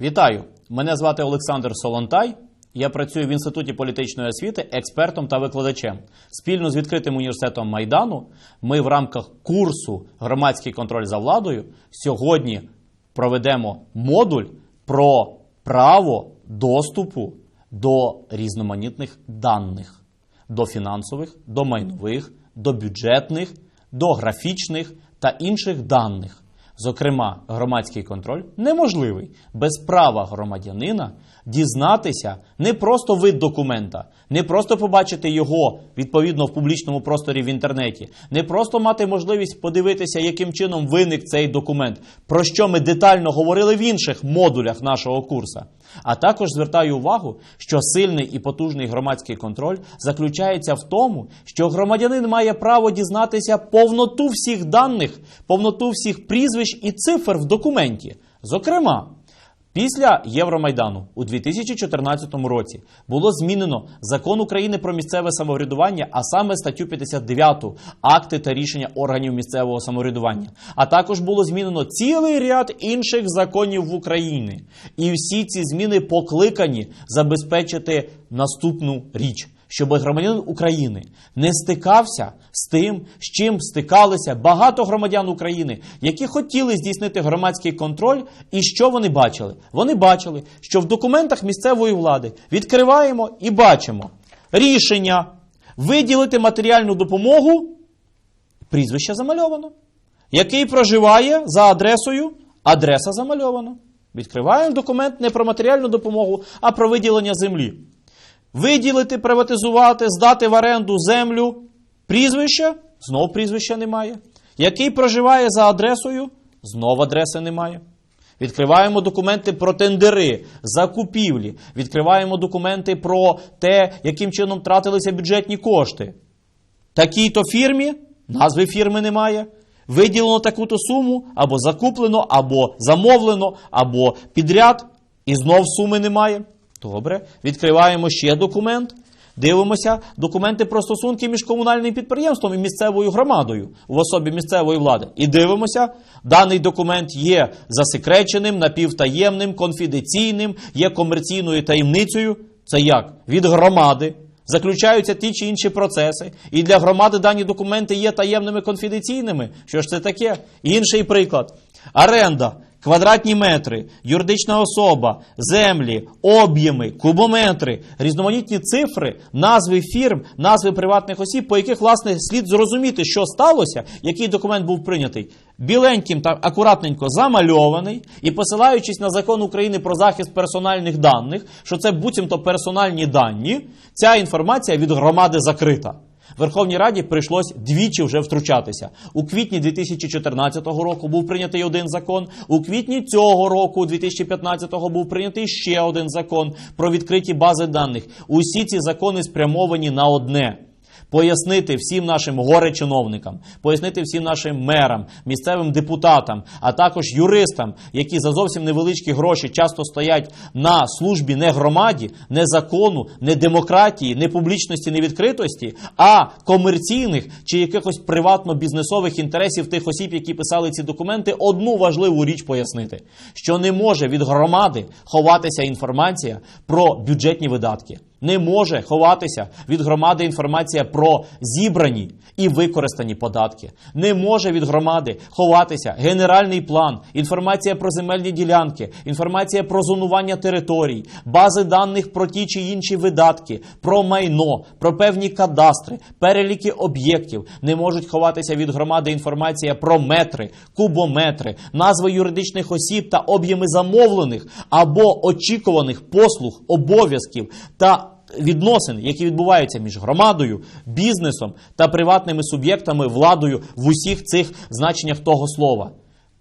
Вітаю! Мене звати Олександр Солонтай. Я працюю в Інституті політичної освіти експертом та викладачем. Спільно з відкритим університетом Майдану ми в рамках курсу Громадський контроль за владою сьогодні проведемо модуль про право доступу до різноманітних даних, до фінансових, до майнових, до бюджетних, до графічних та інших даних. Зокрема, громадський контроль неможливий без права громадянина дізнатися не просто вид документа, не просто побачити його відповідно в публічному просторі в інтернеті, не просто мати можливість подивитися, яким чином виник цей документ, про що ми детально говорили в інших модулях нашого курсу. А також звертаю увагу, що сильний і потужний громадський контроль заключається в тому, що громадянин має право дізнатися повноту всіх даних, повноту всіх прізвищ і цифр в документі. Зокрема, Після Євромайдану у 2014 році було змінено закон України про місцеве самоврядування, а саме статтю 59 акти та рішення органів місцевого самоврядування. А також було змінено цілий ряд інших законів в Україні. І всі ці зміни покликані забезпечити наступну річ. Щоб громадянин України не стикався з тим, з чим стикалися багато громадян України, які хотіли здійснити громадський контроль, і що вони бачили? Вони бачили, що в документах місцевої влади відкриваємо і бачимо рішення виділити матеріальну допомогу, прізвище замальовано. Який проживає за адресою, адреса замальована. Відкриваємо документ не про матеріальну допомогу, а про виділення землі. Виділити, приватизувати, здати в оренду землю. Прізвище знов прізвища немає. Який проживає за адресою, знов адреси немає. Відкриваємо документи про тендери, закупівлі. Відкриваємо документи про те, яким чином тратилися бюджетні кошти. Такій-то фірмі назви фірми немає. Виділено таку-то суму, або закуплено, або замовлено, або підряд, і знов суми немає. Добре, відкриваємо ще документ. Дивимося документи про стосунки між комунальним підприємством і місцевою громадою в особі місцевої влади. І дивимося, даний документ є засекреченим, напівтаємним, конфіденційним, є комерційною таємницею. Це як? Від громади. Заключаються ті чи інші процеси, і для громади дані документи є таємними конфіденційними. Що ж це таке? Інший приклад: оренда, квадратні метри, юридична особа, землі, об'єми, кубометри, різноманітні цифри, назви фірм, назви приватних осіб, по яких власне слід зрозуміти, що сталося, який документ був прийнятий. Біленьким та акуратненько замальований і посилаючись на закон України про захист персональних даних, що це буцімто персональні дані, ця інформація від громади закрита. Верховній Раді прийшлось двічі вже втручатися. У квітні 2014 року був прийнятий один закон. У квітні цього року, 2015-го, був прийнятий ще один закон про відкриті бази даних. Усі ці закони спрямовані на одне. Пояснити всім нашим горе-чиновникам, пояснити всім нашим мерам, місцевим депутатам, а також юристам, які за зовсім невеличкі гроші часто стоять на службі не громаді, не закону, не демократії, не публічності, не відкритості, а комерційних чи якихось приватно-бізнесових інтересів тих осіб, які писали ці документи, одну важливу річ пояснити: що не може від громади ховатися інформація про бюджетні видатки. Не може ховатися від громади інформація про зібрані і використані податки. Не може від громади ховатися генеральний план, інформація про земельні ділянки, інформація про зонування територій, бази даних про ті чи інші видатки, про майно, про певні кадастри, переліки об'єктів. Не можуть ховатися від громади інформація про метри, кубометри, назви юридичних осіб та об'єми замовлених або очікуваних послуг, обов'язків та відносин, які відбуваються між громадою, бізнесом та приватними суб'єктами, владою в усіх цих значеннях того слова.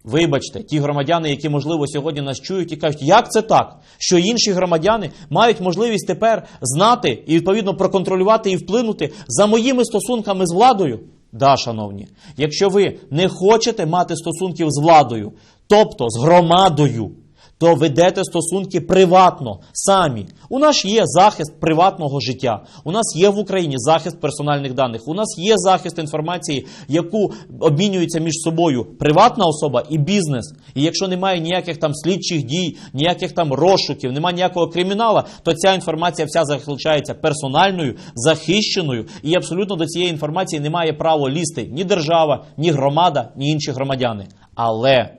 Вибачте, ті громадяни, які, можливо, сьогодні нас чують і кажуть, як це так, що інші громадяни мають можливість тепер знати і відповідно проконтролювати і вплинути за моїми стосунками з владою? Да, шановні, якщо ви не хочете мати стосунків з владою, тобто з громадою, то ведете стосунки приватно самі. У нас є захист приватного життя. У нас є в Україні захист персональних даних. У нас є захист інформації, яку обмінюється між собою приватна особа і бізнес. І якщо немає ніяких там слідчих дій, ніяких там розшуків, немає ніякого кримінала, то ця інформація вся залишається персональною, захищеною, і абсолютно до цієї інформації немає права лізти ні держава, ні громада, ні інші громадяни. Але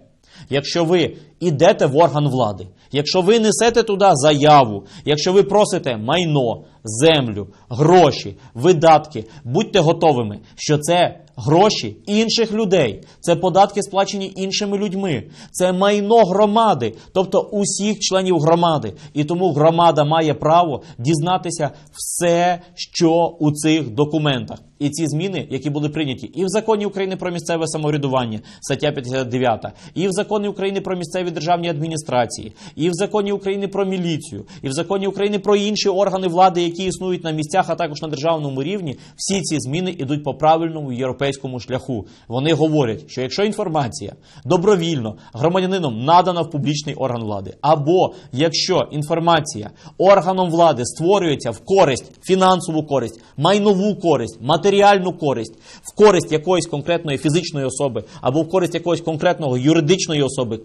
якщо ви йдете в орган влади, якщо ви несете туди заяву, якщо ви просите майно, землю, гроші, видатки, будьте готовими, що це гроші інших людей, це податки сплачені іншими людьми, це майно громади, тобто усіх членів громади. І тому громада має право дізнатися все, що у цих документах. І ці зміни, які були прийняті і в законі України про місцеве самоврядування, стаття 59, і в законі України про місцеві державні адміністрації, і в законі України про міліцію, і в законі України про інші органи влади, які існують на місцях, а також на державному рівні, всі ці зміни йдуть по правильному європейському шляху. Вони говорять, що якщо інформація добровільно громадянином надана в публічний орган влади, або якщо інформація органом влади створюється в користь, фінансову користь, майнову користь, матеріальну користь, в користь якоїсь конкретної фізичної особи, або в користь якогось конкретного юридичної особи,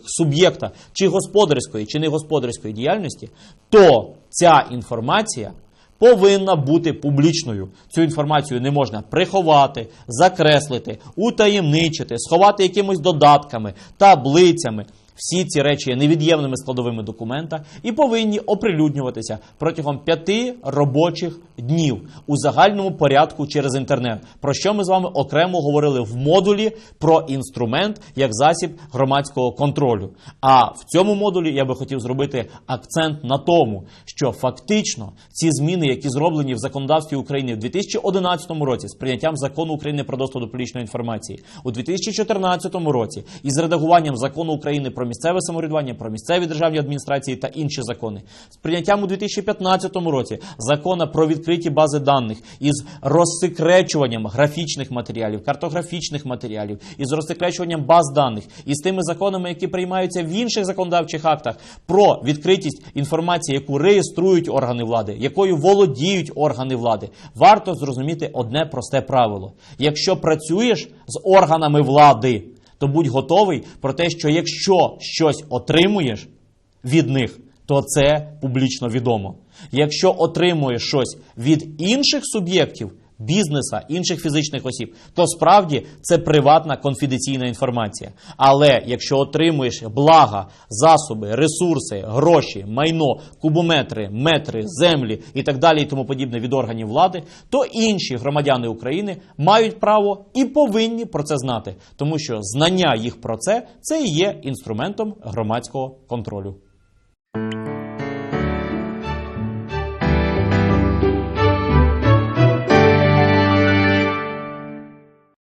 суб'єкта, чи господарської, чи негосподарської діяльності, то ця інформація повинна бути публічною. Цю інформацію не можна приховати, закреслити, утаємничити, сховати якимись додатками, таблицями. Всі ці речі є невід'ємними складовими документа і повинні оприлюднюватися протягом п'яти робочих днів у загальному порядку через інтернет. Про що ми з вами окремо говорили в модулі про інструмент як засіб громадського контролю. А в цьому модулі я би хотів зробити акцент на тому, що фактично ці зміни, які зроблені в законодавстві України в 2011 році з прийняттям закону України про доступ до публічної інформації, у 2014 році із редагуванням закону України про місцеве самоврядування, про місцеві державні адміністрації та інші закони, з прийняттям у 2015 році закона про відкриті бази даних із розсекречуванням графічних матеріалів, картографічних матеріалів, із розсекречуванням баз даних, і з тими законами, які приймаються в інших законодавчих актах про відкритість інформації, яку реєструють органи влади, якою володіють органи влади, варто зрозуміти одне просте правило: якщо працюєш з органами влади, то будь готовий про те, що якщо щось отримуєш від них, то це публічно відомо. Якщо отримуєш щось від інших суб'єктів, бізнеса, інших фізичних осіб, то справді це приватна конфіденційна інформація. Але якщо отримуєш блага, засоби, ресурси, гроші, майно, кубометри, метри, землі і так далі, і тому подібне від органів влади, то інші громадяни України мають право і повинні про це знати, тому що знання їх про це це і є інструментом громадського контролю.